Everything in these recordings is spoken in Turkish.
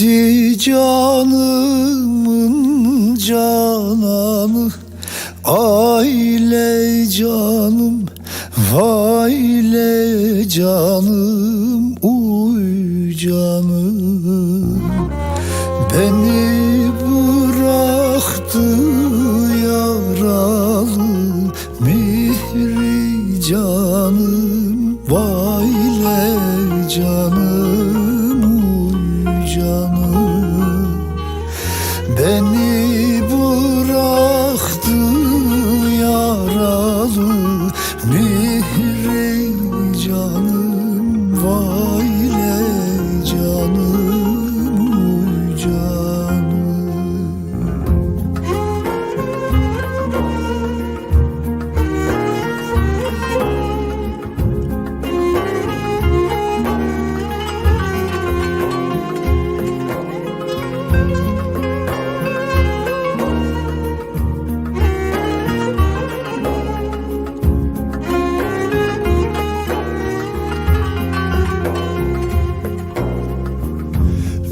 Gitti canımın cananı Aile canım Vayle canım Uy canım. Beni bıraktı yaralı Mihri canım Vayle canım.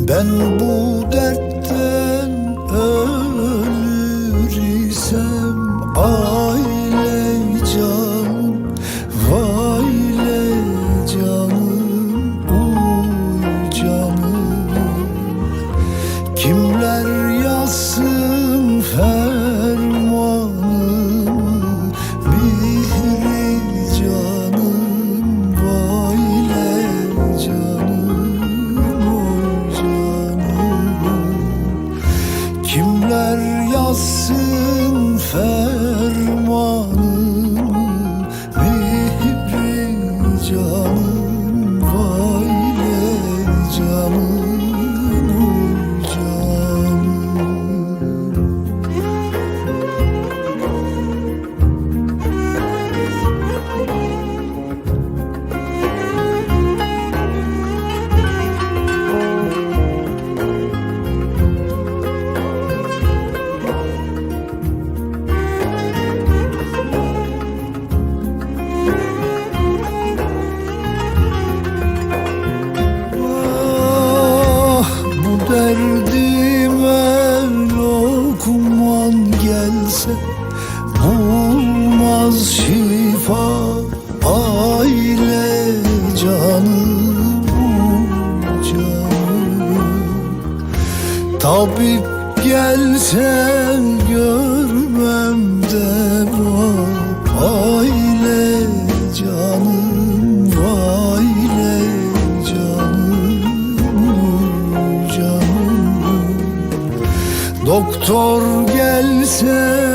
Ben bu dertten ölür isem Aile Kimler yazsın fermanımı Bulmaz şifa aile canım canım Tabip gelse görmem deva Aile canım, aile canım, canım Doktor gelse